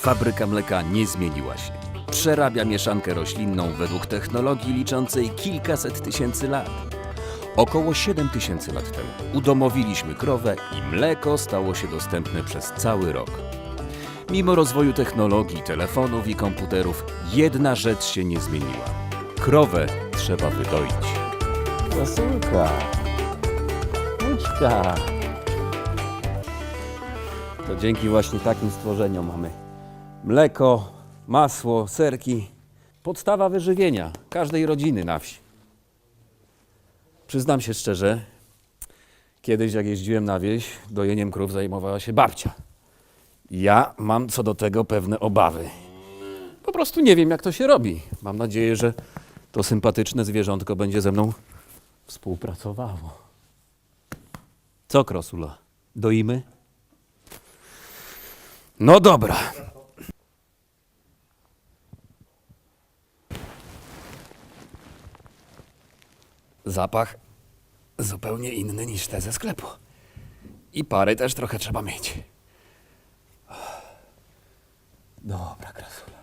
Fabryka mleka nie zmieniła się. Przerabia mieszankę roślinną według technologii liczącej kilkaset tysięcy lat. Około 7 tysięcy lat temu udomowiliśmy krowę i mleko stało się dostępne przez cały rok. Mimo rozwoju technologii, telefonów i komputerów, jedna rzecz się nie zmieniła. Krowę trzeba wydoić. Kosulka. Uczka. To dzięki właśnie takim stworzeniom mamy mleko, masło, serki. Podstawa wyżywienia każdej rodziny na wsi. Przyznam się szczerze, kiedyś jak jeździłem na wieś, dojeniem krów zajmowała się babcia. Ja mam co do tego pewne obawy. Po prostu nie wiem, jak to się robi. Mam nadzieję, że to sympatyczne zwierzątko będzie ze mną współpracowało. Co, Krosula? Doimy? No dobra. Zapach zupełnie inny niż te ze sklepu. I pary też trochę trzeba mieć. Dobra, Krasula.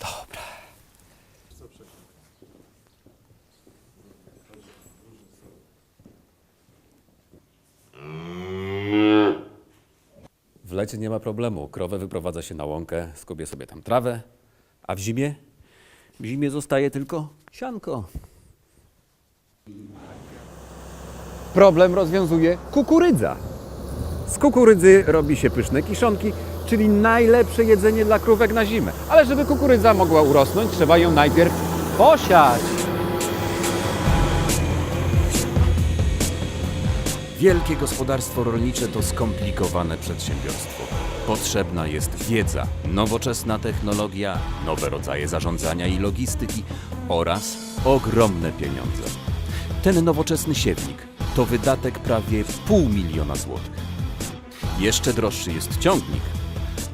Dobra. W lecie nie ma problemu. Krowę wyprowadza się na łąkę, skubie sobie tam trawę, a w zimie? W zimie zostaje tylko sianko. Problem rozwiązuje kukurydza. Z kukurydzy robi się pyszne kiszonki, czyli najlepsze jedzenie dla krówek na zimę. Ale żeby kukurydza mogła urosnąć, trzeba ją najpierw posiać. Wielkie gospodarstwo rolnicze to skomplikowane przedsiębiorstwo. Potrzebna jest wiedza, nowoczesna technologia, nowe rodzaje zarządzania i logistyki oraz ogromne pieniądze. Ten nowoczesny siewnik to wydatek prawie pół miliona złotych. Jeszcze droższy jest ciągnik,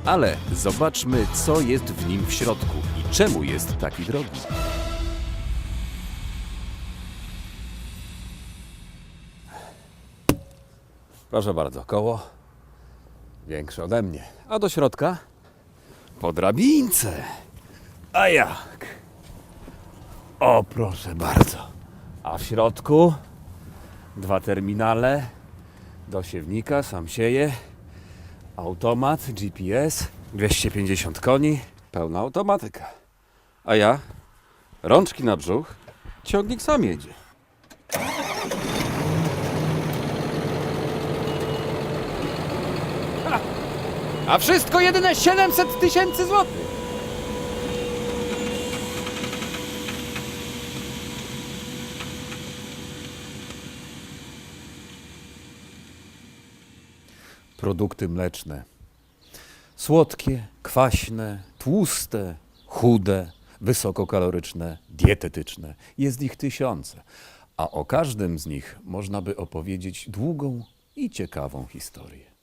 ale zobaczmy, co jest w nim w środku i czemu jest taki drogi. Proszę bardzo, koło większe ode mnie. A do środka? Po drabince. A jak? O, proszę bardzo. A w środku dwa terminale do siewnika, sam sieje, automat, GPS, 250 koni, pełna automatyka. A ja? Rączki na brzuch, ciągnik sam jedzie. A wszystko jedyne 700 tysięcy złotych. Produkty mleczne. Słodkie, kwaśne, tłuste, chude, wysokokaloryczne, dietetyczne. Jest ich tysiące, a o każdym z nich można by opowiedzieć długą i ciekawą historię.